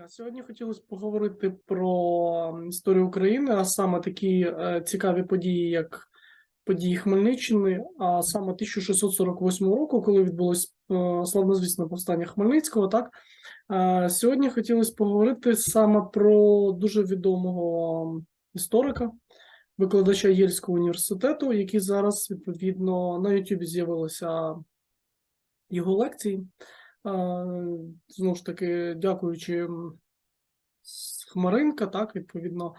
дня. Сьогодні хотілося поговорити про історію України, а саме такі е, цікаві події, як події Хмельниччини, а саме 1648 року, коли відбулось е, славнозвісне повстання Хмельницького. Так Е, сьогодні хотілося поговорити саме про дуже відомого історика, викладача Єльського університету, який зараз відповідно на Ютубі з'явилися його лекції. Знову ж таки, дякуючи Хмаринка, так, відповідно,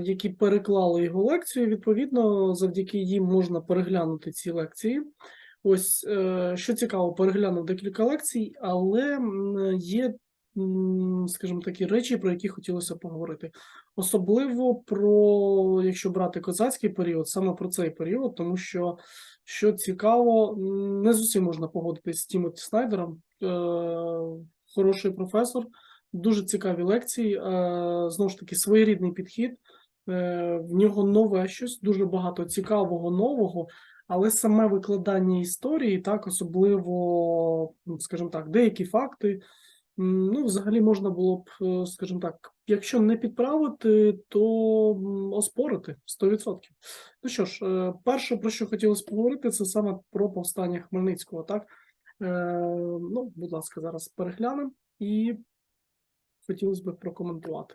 які переклали його лекцію. Відповідно, завдяки їм можна переглянути ці лекції. Ось е, що цікаво, переглянув декілька лекцій, але є, скажімо, такі речі, про які хотілося поговорити. Особливо про, якщо брати козацький період, саме про цей період, тому що, що цікаво, не з усім можна погодитись з Тімоті Снайдером. Е, Хороший професор, дуже цікаві лекції, е, знову ж таки, своєрідний підхід. Е, В нього нове щось, дуже багато цікавого нового, але саме викладання історії, так, особливо, ну, скажімо так, деякі факти, ну, взагалі можна було б, е, скажімо так, якщо не підправити, то оспорити 100%. Ну що ж, е, перше, про що хотілося поговорити, це саме про повстання Хмельницького, так? Е, Ну, будь ласка, зараз переглянемо і хотілося б прокоментувати.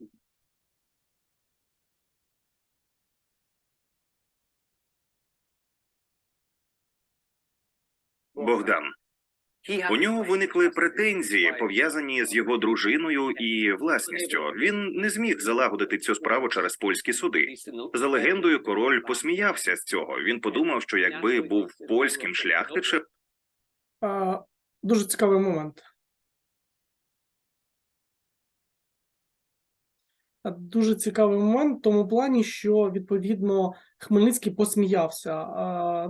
this Богдан. У нього виникли претензії, пов'язані з його дружиною і власністю. Він не зміг залагодити цю справу через польські суди. За легендою, король посміявся з цього. Він подумав, що якби був польським шляхтичем, Дуже цікавий момент. Дуже цікавий момент в тому плані, що відповідно Хмельницький посміявся,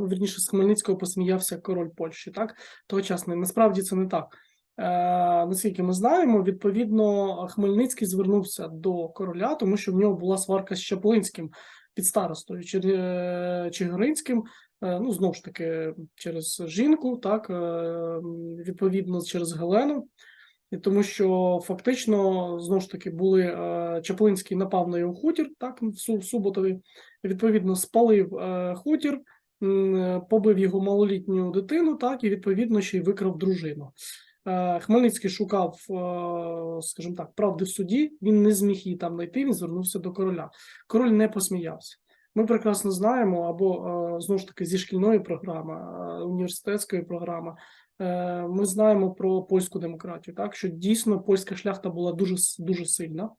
ну, вірніше, з Хмельницького посміявся король Польщі, так? Тогочасний. Насправді це не так. Е, наскільки ми знаємо, відповідно, Хмельницький звернувся до короля, тому що в нього була сварка з Чаплинським під старостою е, Чигиринським. Е, ну, знову ж таки, через жінку, так, відповідно, через Гелену. І тому що фактично, знову ж таки, були е, Чаплинський напав на його хутір, так, в Суботові, відповідно, спалив е, хутір, е, побив його малолітню дитину, так, і відповідно ще й викрав дружину. Хмельницький шукав, скажімо так, правди в суді, він не зміг її там знайти, він звернувся до короля. Король не посміявся. Ми прекрасно знаємо, або е, знову ж таки зі шкільної програми, е, університетської програми. е, Ми знаємо про польську демократію, так що дійсно польська шляхта була дуже дуже сильна.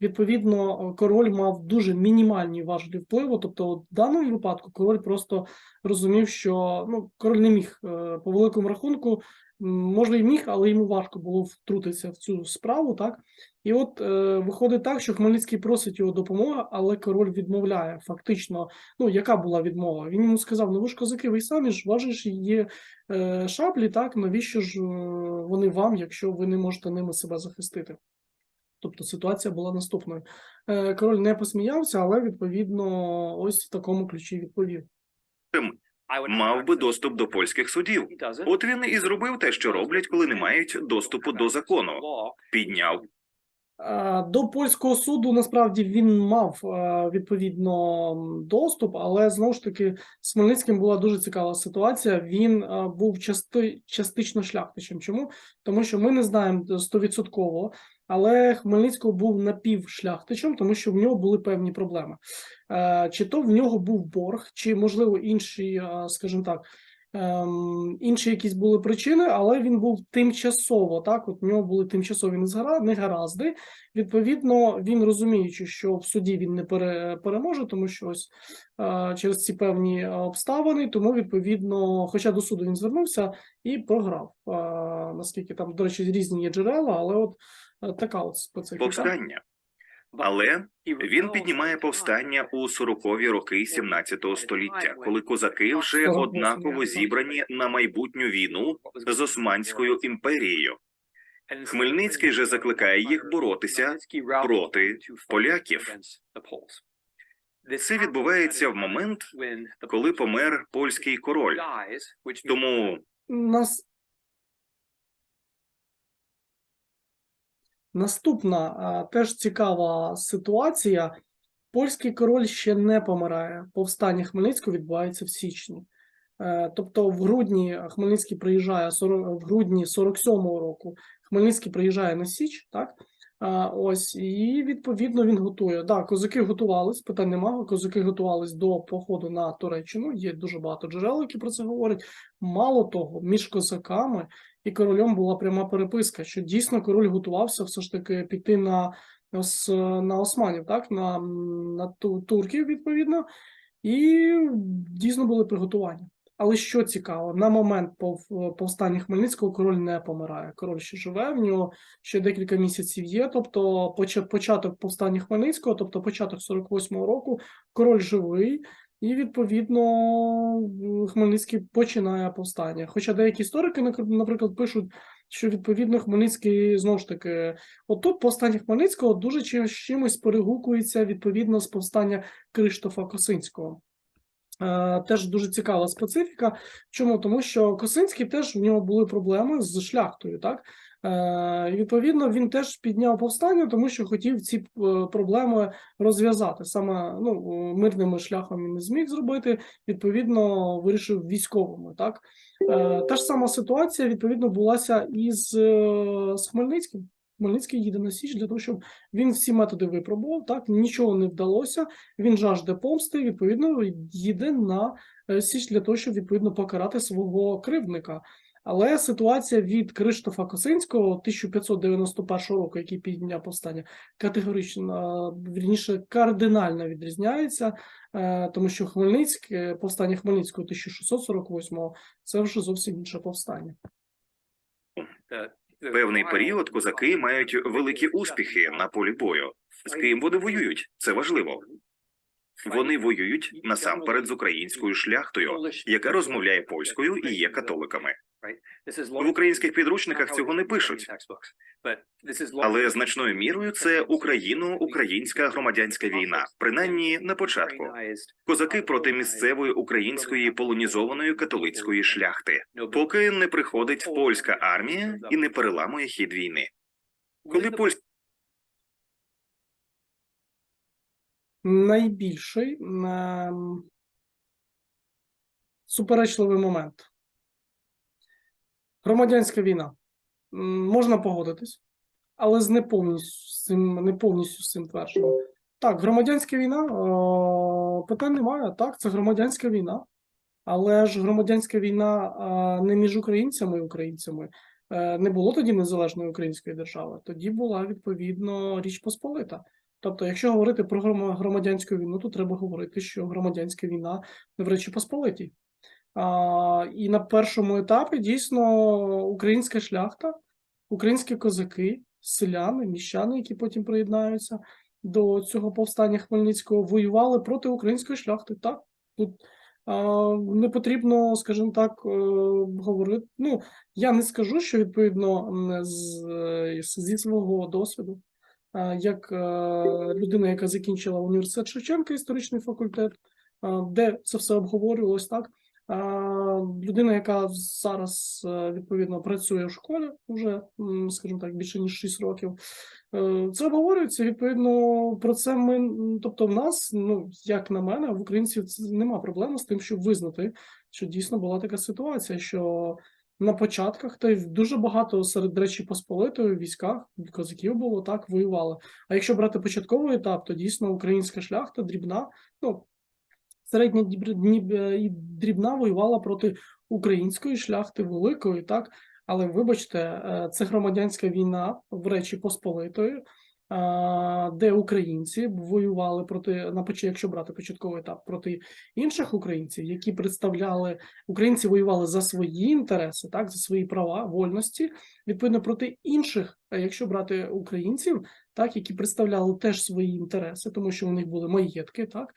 Відповідно, король мав дуже мінімальні важелі впливу. Тобто, в даному випадку король просто розумів, що ну король не міг по великому рахунку, може, і міг, але йому важко було втрутитися в цю справу, так і от е, виходить так, що Хмельницький просить його допомоги, але король відмовляє. Фактично, ну яка була відмова? Він йому сказав: ну ви ж козаки, ви самі ж важиш є е, шаблі, так навіщо ж е, вони вам, якщо ви не можете ними себе захистити? Тобто ситуація була наступною. Е, король не посміявся, але відповідно ось в такому ключі відповів. Мав би доступ до польських судів. От він і зробив те, що роблять, коли не мають доступу до закону. Підняв Е, До польського суду насправді він мав е, відповідно доступ, але знову ж таки з Хмельницьким була дуже цікава ситуація. Він е, був части, частично шляхтичем. Чому? Тому що ми не знаємо стовідсотково, але Хмельницького був напівшляхтичем, тому що в нього були певні проблеми. Е, Чи то в нього був борг, чи можливо інші, е, скажімо так. Ем, інші якісь були причини, але він був тимчасово. Так, от в нього були тимчасові негаразди. Відповідно, він розуміючи, що в суді він не переможе, тому що ось е, через ці певні обставини, тому відповідно, хоча до суду він звернувся і програв. Наскільки там, до речі, різні є джерела, але от така от специфіка. повстання. Але він піднімає повстання у 40-ві роки 17 століття, коли козаки вже однаково зібрані на майбутню війну з Османською імперією. Хмельницький же закликає їх боротися проти поляків. Це відбувається в момент, коли помер польський король. Тому Нас... Наступна теж цікава ситуація. Польський король ще не помирає. Повстання Хмельницького відбувається в січні. Е, Тобто в грудні Хмельницький приїжджає в грудні 47-го року. Хмельницький приїжджає на Січ, так? А, ось, і відповідно він готує. Да, козаки готувались, питань немає. Козаки готувались до походу на Туреччину. Є дуже багато джерел, які про це говорять. Мало того, між козаками і королем була пряма переписка, що дійсно король готувався все ж таки піти на, на османів, так, на, на турків, відповідно, і дійсно були приготування. Але що цікаво, на момент повстання Хмельницького король не помирає. Король ще живе, в нього ще декілька місяців є. Тобто, поча- початок повстання Хмельницького, тобто початок 48-го року, король живий, і відповідно Хмельницький починає повстання. Хоча деякі історики, наприклад, пишуть, що відповідно Хмельницький знову ж таки, отут повстання Хмельницького дуже чимось перегукується відповідно з повстання Криштофа Косинського. Е, Теж дуже цікава специфіка. Чому? Тому що Косинський теж в нього були проблеми з шляхтою, так? Е, відповідно він теж підняв повстання, тому що хотів ці е, проблеми розв'язати. Саме ну, мирними шляхом він не зміг зробити, відповідно, вирішив військовими. Так? Е, Та ж сама ситуація, відповідно, булася і з, Хмельницьким. Хмельницький їде на Січ для того, щоб він всі методи випробував, так нічого не вдалося. Він жажде помсти, відповідно, їде на Січ для того, щоб відповідно покарати свого кривдника. Але ситуація від Криштофа Косинського 1591 року, який підняв повстання, категорично е, вірніше кардинально відрізняється, е, тому що Хмельницьке повстання Хмельницького 1648 це вже зовсім інше повстання. певний період козаки мають великі успіхи на полі бою. З ким вони воюють? Це важливо. Вони воюють насамперед з українською шляхтою, яка розмовляє польською і є католиками. В українських підручниках цього не пишуть, але значною мірою це україно-українська громадянська війна, принаймні на початку. Козаки проти місцевої української полонізованої католицької шляхти, поки не приходить польська армія і не переламує хід війни. Коли польська найбільший ем, суперечливий момент. Громадянська війна. Можна погодитись, але з не повністю цим, не повністю з цим твердженням. Так, громадянська війна, е, питань немає. Так, це громадянська війна. Але ж громадянська війна е, не між українцями і українцями. Е, Не було тоді незалежної української держави. Тоді була відповідно Річ Посполита. Тобто, якщо говорити про громадянську війну, то треба говорити, що громадянська війна в Речі Посполитій. І на першому етапі дійсно українська шляхта, українські козаки, селяни, міщани, які потім приєднаються до цього повстання Хмельницького, воювали проти української шляхти. Так, тут не потрібно, скажімо так, е, говорити. Ну, я не скажу, що відповідно з, е, зі свого досвіду як е, людина, яка закінчила університет Шевченка, історичний факультет, де це все обговорювалось, так. А, Людина, яка зараз е, відповідно працює в школі вже, скажімо так, більше ніж 6 років. Е, Це обговорюється. Відповідно, про це ми, тобто, в нас, ну як на мене, в українців нема проблеми з тим, щоб визнати, що дійсно була така ситуація, що на початках, та й дуже багато серед Речі Посполитої військах козаків було так, воювали. А якщо брати початковий етап, то дійсно українська шляхта дрібна, ну середня е, і дрібна воювала проти української шляхти великої, так. Але вибачте, е, це громадянська війна в Речі Посполитої, де українці воювали проти на якщо брати початковий етап проти інших українців, які представляли українці воювали за свої інтереси, так? За свої права, вольності, відповідно проти інших, е, якщо брати українців, так? Які представляли теж свої інтереси, тому що у них були маєтки, так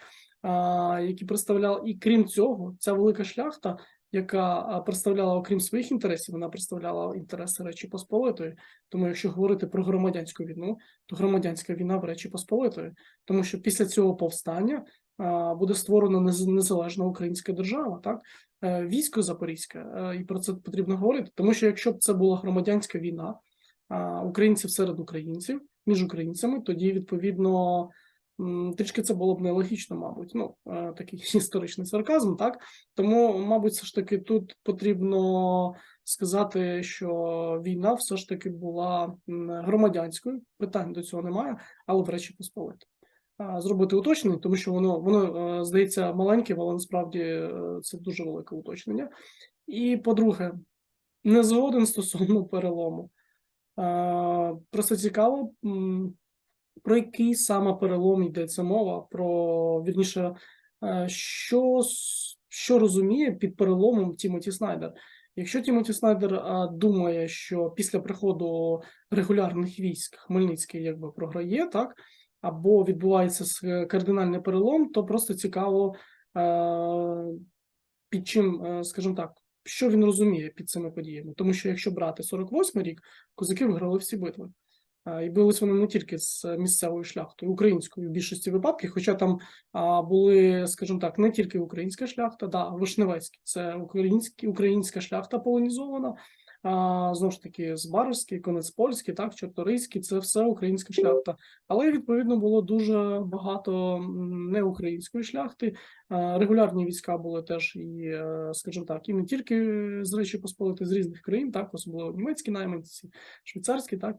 які представляли, і крім цього, ця велика шляхта, яка представляла, окрім своїх інтересів, вона представляла інтереси Речі Посполитої. Тому, якщо говорити про громадянську війну, то громадянська війна в Речі Посполитої, тому що після цього повстання буде створена незалежна українська держава, так? Е, військо Запорізьке, е, і про це потрібно говорити, тому що якщо б це була громадянська війна, українців серед українців між українцями, тоді відповідно трішки це було б нелогічно, мабуть. Ну е, такий історичний сарказм, так тому, мабуть, все ж таки тут потрібно сказати, що війна все ж таки була громадянською. Питань до цього немає, але в речі Посполити. Зробити уточнення, тому що воно воно е, здається маленьким, але насправді е, це дуже велике уточнення. І по-друге, не згоден стосовно перелому. Просто цікаво, про який саме перелом йдеться мова, про вірніше, е, що, що розуміє під переломом Тімоті Снайдер. Якщо Тімоті Снайдер е, думає, що після приходу регулярних військ Хмельницький якби програє, так, або відбувається кардинальний перелом, то просто цікаво, е, під чим, скажімо так, що він розуміє під цими подіями. Тому що якщо брати 48 рік, козаки виграли всі битви. І бились вони не тільки з місцевою шляхтою, українською в більшості випадків, хоча там були, скажімо так, не тільки українська шляхта, да, Вишневецькі, це українські, українська шляхта полонізована, а, знову ж таки, Збаровський, Конецпольський, так, Чорторийський, це все українська шляхта. Але відповідно було дуже багато неукраїнської шляхти. А, Регулярні війська були теж і, е, скажімо так, і не тільки з Речі Посполити, з різних країн, так, особливо німецькі найманці, швейцарські, так.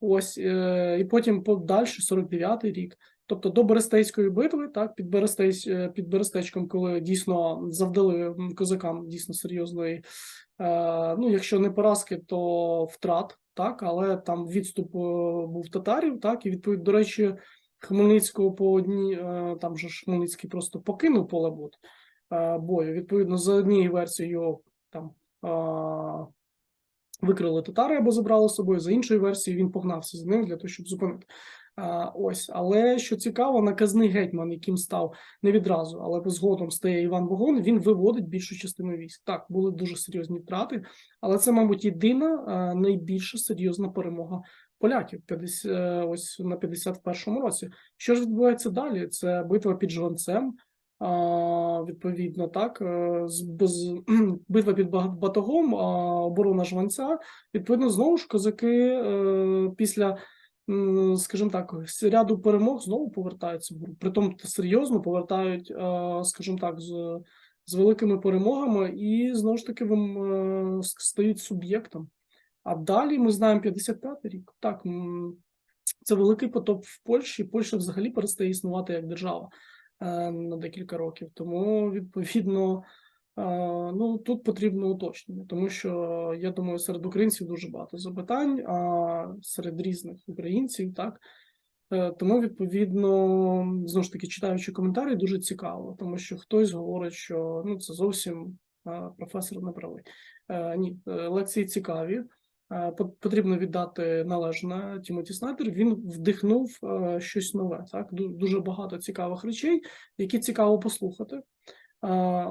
Ось е, і потім подальше 49-й рік. Тобто до Берестейської битви, так, під Берестейсь, е, під Берестечком, коли дійсно завдали козакам дійсно серйозної, е, ну, якщо не поразки, то втрат, так, але там відступ е, був татарів, так, і відповідь, до речі, Хмельницького по одній, е, там же ж Хмельницький просто покинув поле бою. Відповідно, за однією версією там. е, викрили татари або забрали з собою. За іншою версією, він погнався з ним для того, щоб зупинити. А, ось, але що цікаво, наказний гетьман, яким став не відразу, але згодом стає Іван Вогон, він виводить більшу частину військ. Так, були дуже серйозні втрати, але це, мабуть, єдина найбільша серйозна перемога поляків 50, е, ось на 51-му році. Що ж відбувається далі? Це битва під Жванцем. Відповідно, так, е, з, битва під Батогом, оборона Жванця. Відповідно, знову ж козаки е, після, скажімо так, ряду перемог знову повертаються. Притом серйозно повертають, е, скажімо так, з, з великими перемогами і знову ж таки стають суб'єктом. А далі ми знаємо 55-й рік. Так, це великий потоп в Польщі. Польща взагалі перестає існувати як держава на декілька років. Тому, відповідно, е, ну тут потрібно уточнення, тому що я думаю, серед українців дуже багато запитань, а серед різних українців, так. Е, Тому, відповідно, знову ж таки, читаючи коментарі, дуже цікаво, тому що хтось говорить, що ну це зовсім е, професор не правий. Е, Ні, е, лекції цікаві. По- Потрібно віддати належне Тімоті Снайдер. Він вдихнув щось нове. Так дуже багато цікавих речей, які цікаво послухати.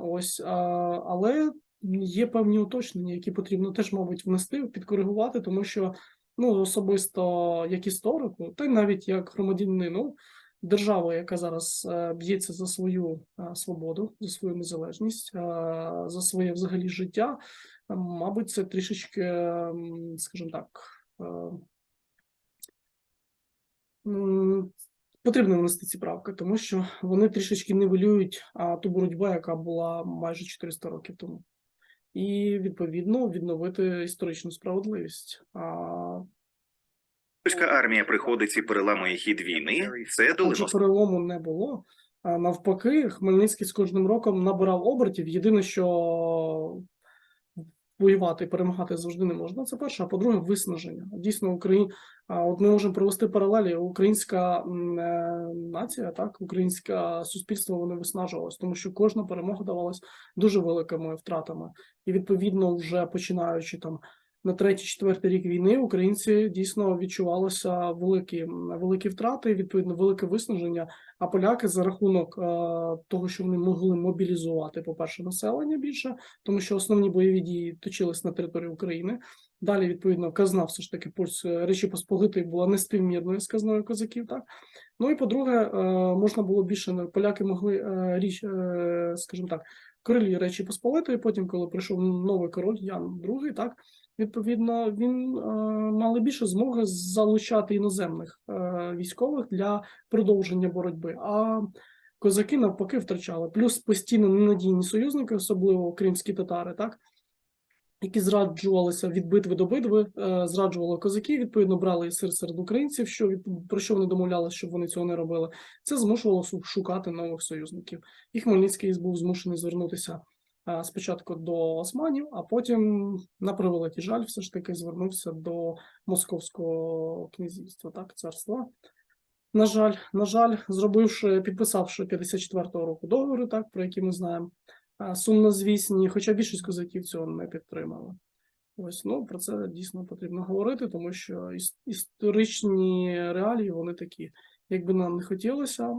Ось, але є певні уточнення, які потрібно теж, мабуть, внести, підкоригувати, тому що ну, особисто як історику, та й навіть як громадянину, держава, яка зараз е, б'ється за свою е, свободу, за свою незалежність, е, за своє взагалі життя, мабуть, це трішечки, скажімо так. е, Потрібно внести ці правки, тому що вони трішечки нівелюють а, ту боротьбу, яка була майже 400 років тому, і відповідно відновити історичну справедливість. Польська армія приходить і переламує хід війни. Це Отже, перелому не було. Навпаки, Хмельницький з кожним роком набирав обертів. Єдине, що воювати і перемагати завжди не можна. Це перше. А по-друге, виснаження. Дійсно, Україн... от ми можемо провести паралелі. Українська е, нація, так, українське суспільство воно виснажувалось, тому що кожна перемога давалась дуже великими втратами. І відповідно, вже починаючи там на третій-четвертий рік війни українці дійсно відчувалося великі, великі втрати, відповідно, велике виснаження. А поляки за рахунок е, того, що вони могли мобілізувати, по-перше, населення більше, тому що основні бойові дії точились на території України. Далі, відповідно, казна все ж таки пульс е, Речі Посполитої була неспівмірною з казною козаків. Так ну і по-друге, е, можна було більше поляки могли річ, скажімо так, королі Речі Посполитої. Потім, коли прийшов новий король Ян II, так відповідно він е, мали більше змоги залучати іноземних е, військових для продовження боротьби. А козаки навпаки втрачали. Плюс постійно ненадійні союзники, особливо кримські татари, так які зраджувалися від битви до битви, е, зраджували козаків, відповідно брали сир серед українців, що від- про що вони домовлялися, щоб вони цього не робили. Це змушувало шукати нових союзників. І Хмельницький був змушений звернутися спочатку до османів, а потім, на превеликий жаль, все ж таки звернувся до Московського князівства, так, царства. На жаль, на жаль, зробивши, підписавши 54-го року договори, так, про які ми знаємо, а, сумнозвісні, хоча більшість козаків цього не підтримали. Ось, ну, про це дійсно потрібно говорити, тому що історичні реалії вони такі. Якби нам не хотілося,